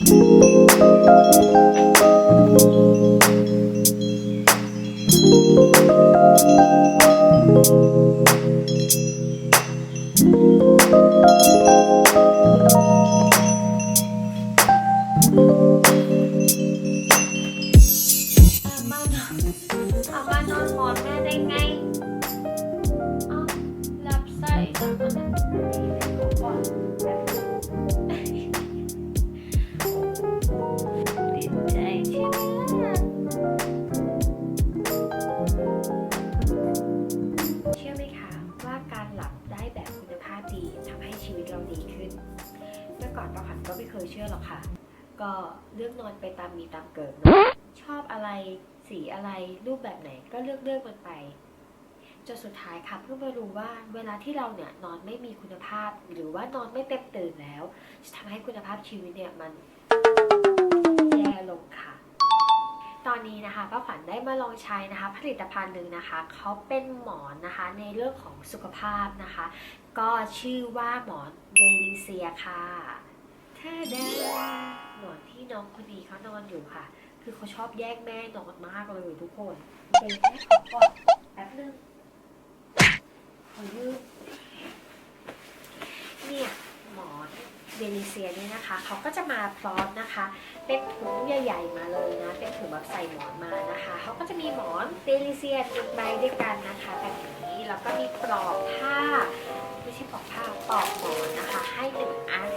อาม่านนอาม่านอนหมอนแม่ เราดีขึ้น เมื่อก่อนป้าขวัญก็ไม่เคยเชื่อหรอกค่ะ ก็เลือกนอนไปตามมีตามเกิด ชอบอะไรสีอะไรรูปแบบไหนก็เลือกเลือกมันไปจนสุดท้ายค่ะเพิ่งมารู้ว่าเวลาที่เราเนี่ยนอนไม่มีคุณภาพ หรือว่านอนไม่เต็มตื่นแล้ว จะทำให้คุณภาพชีวิตเนี่ยมันแย่ลงค่ะ ตอนนี้นะคะป้าขวัญได้มาลองใช้นะคะ ผลิตภัณฑ์หนึ่งนะคะเขาเป็นหมอนนะคะในเรื่องของสุขภาพนะคะ ก็ชื่อว่าหมอนเวลิเซียค่ะแท้แดหมอนที่น้องคนนี้เขานอนอยู่ค่ะ คือเขาชอบแยกแม่นอนมากเลยทุกคนเดี๋ยวแม่ขอกอนแป๊บนึงขอยืมเนี่ยหมอนเวลิเซียเนี่ยนะคะเขาก็จะมาพร้อมนะคะ เป็นถุงใหญ่ๆมาเลยนะ เป็นถุงแบบใส่หมอนมานะคะเขาก็จะมีหมอนเวลิเซียหนึ่งใบด้วยกันนะคะแบบนี้แล้วก็มีปลอกผ้าไม่ใช่ปลอกผ้าปลอกหมอนนะคะ ให้หนึ่งอัน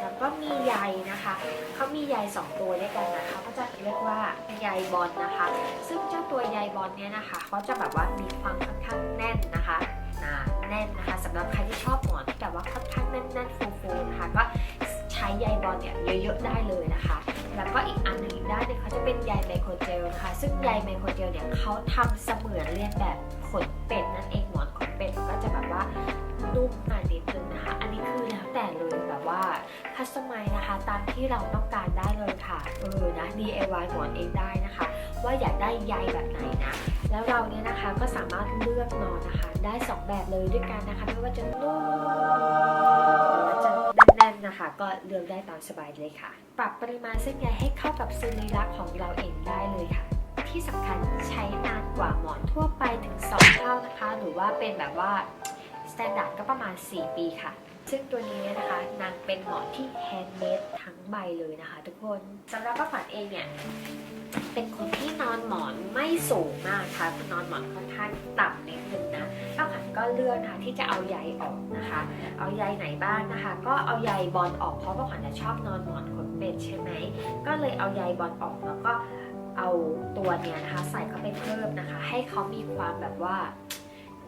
แล้วก็มีใยนะคะเขามีใยสองตัวด้วยกันนะคะเขาจะเรียกว่าใยบอลนะคะ ซึ่งเจ้าตัวใยบอลเนี่ยนะคะเขาจะแบบว่ามีความค่อนข้างแน่นนะคะอ่าแน่นนะคะสำหรับใครที่ชอบหมอน ใช้ใยบอลเนี่ยเยอะๆได้เลยนะคะ แล้วก็อีกอันหนึ่งอีกด้านหนึงเขาจะเป็นใยไมโครเจลนะคะ ซึ่งใยไมโครเจลเนี่ยเขาทำเสมือนเรียนแบบขนเป็ดนั่นเองหมอนขนเป็ดก็จะแบบว่านุ่มหนานิดนึงนะคะ อันนี้คือแล้วแต่เลยแบบว่าคัสตอมไมนะคะตามที่เราต้องการได้เลยค่ะเออนะ DIY หมอนเองได้นะคะ ว่าอยากได้ใยแบบไหนนะ แล้วเราเนี่ยนะคะก็สามารถเลือกนอนนะคะ ได้สองแบบเลยด้วยกันนะคะ ไม่ว่าจะนุ่ม นะคะ ก็เลือกได้ตามสบายเลยค่ะ ปรับปริมาณเส้นใยให้เข้ากับสรีระของเราเองได้เลยค่ะ ที่สำคัญใช้นานกว่าหมอนทั่วไปถึง 2 เท่านะคะ หรือว่าเป็นแบบว่าสแตนดาร์ดก็ประมาณ 4 ปีค่ะ ซึ่งตัวนี้นะคะนางเป็นหมอนที่แฮนด์เมดทั้งใบเลยนะคะทุกคนสำหรับป้าขวัญเองเนี่ยเป็นคนที่นอนหมอนไม่สูงมากค่ะนอนหมอนค่อนข้างต่ำนิดนึง เลือกนะคะที่จะเอาใยออกนะคะ เอาใยไหนบ้างนะคะ ก็เอาใยบอลออกเพราะป้าขวัญจะชอบนอนหมอนขนเป็ดใช่ไหมก็เลยเอาใยบอลออกแล้วก็เอาตัวเนี้ยนะคะ ใส่เข้าไปเพิ่มนะคะ ให้เขามีความแบบว่า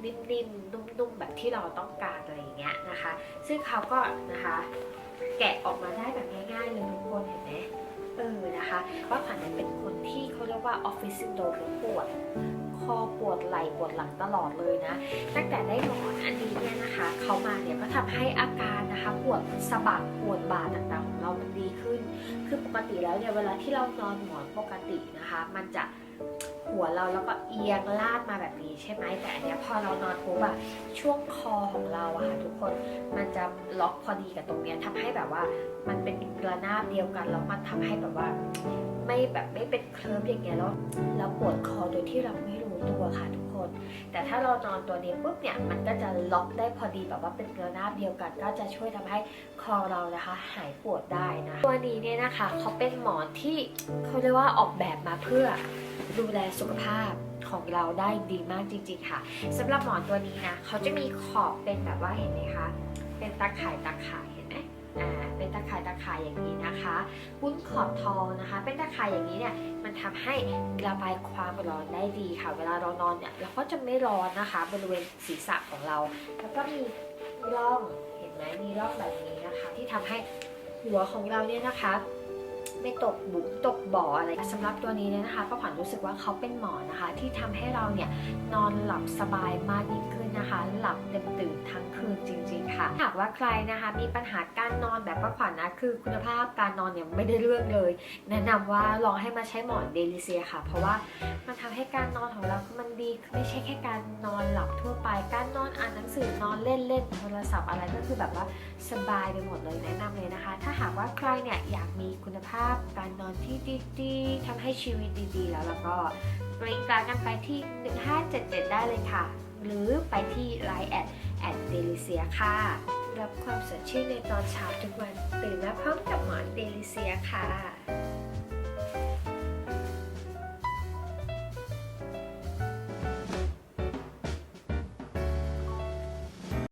นิ่มๆนุ่มๆแบบที่เราต้องการอะไรอย่างเงี้ยนะคะ ซึ่งเขาก็นะคะ แกะออกมาได้แบบง่ายๆเลยทุกคนเห็นไหมเออนะคะว่าขวัญเนี่ยเป็นคนที่เขาเรียกว่าออฟฟิศซินโดรมปวด คอปวดไหล่ปวดหลังตลอดเลยนะ ตั้งแต่ได้หมอนอันนี้เนี่ยนะคะเขามาเนี่ยก็ทำให้อาการนะคะปวดสะบักปวดบ่าต่างๆของเรามันดีขึ้น คือปกติแล้วเนี่ยเวลาที่เรานอนหมอนปกตินะคะ มันจะหัวเราแล้วก็เอียงลาดมาแบบนี้ใช่ไหมแต่อันเนี้ยพอเรานอนปุ๊บอะช่วงคอของเราอะค่ะทุกคนมันจะล็อกพอดีกับตรงเนี้ยทำให้แบบว่ามันเป็นระนาบเดียวกันแล้วมันทำให้แบบว่า ไม่แบบไม่เป็นเคลิร์ฟอย่างเงี้ยแล้วเราปวดคอโดยที่เราไม่รู้ ตัวค่ะทุกคน แต่ถ้าเรานอนตัวนี้ปุ๊บเนี่ยมันก็จะล็อกได้พอดีแบบว่าเป็นระนาบเดียวกัน ก็จะช่วยทำให้คอเรานะคะ หายปวดได้นะตัวนี้เนี่ยนะคะเขาเป็นหมอนที่เขาเรียกว่าออกแบบมาเพื่อดูแลสุขภาพของเราได้ดีมากจริงๆค่ะสำหรับหมอนตัวนี้นะเขาจะมีขอบเป็นแบบว่าเห็นไหมคะเป็นตาข่ายตาข่ายเห็นไหมอ่าเป็นตาข่ายตาข่าย นะคะวุ้นขอบทองนะคะ เป็นตะข่ายอย่างนี้เนี่ยมันทำให้ระบายความร้อนได้ดีค่ะ เวลาเรานอนเนี่ยเราก็จะไม่ร้อนนะคะ บริเวณศีรษะของเรา แล้วก็มีร่องเห็นไหมมีร่องแบบนี้นะคะ ที่ทำให้หัวของเราเนี่ยนะคะ ไม่ตกบุ๋มตกบ่ออะไรสำหรับตัวนี้เนี่ยนะคะป้าขวัญรู้สึกว่าเขาเป็นหมอนนะคะ ที่ทำให้เราเนี่ยนอนหลับสบายมากยิ่งขึ้นนะคะ หลับเต็มตื่นทั้งคืนจริง ๆ ค่ะหากว่าใครนะคะมีปัญหาการนอนแบบป้าขวัญนะคือคุณภาพการนอนเนี่ยไม่ได้เรื่องเลย แนะนำว่าลองให้มาใช้หมอนเดลิเซียค่ะ เพราะว่ามันทำให้การนอนของเรามันดีไม่ใช่แค่การนอนหลับทั่วไป การนอนอ่านหนังสือนอนเล่นเล่นโทรศัพท์อะไรก็คือแบบว่าสบายไปหมดเลยแนะนำเลยนะคะ ถ้าหากว่าใครเนี่ยอยากมีคุณภาพการนอนที่ดีๆทำให้ชีวิตดีๆ แล้วแล้วก็ปริงกลางกันไปที่ 1577 ได้เลยค่ะ หรือไปที่ Line แอดแอดเดลิเซียค่ะ รับความสดชื่นในตอนเช้าทุกวัน ตื่นมาพร้อมกับหมอนเดลิเซียค่ะ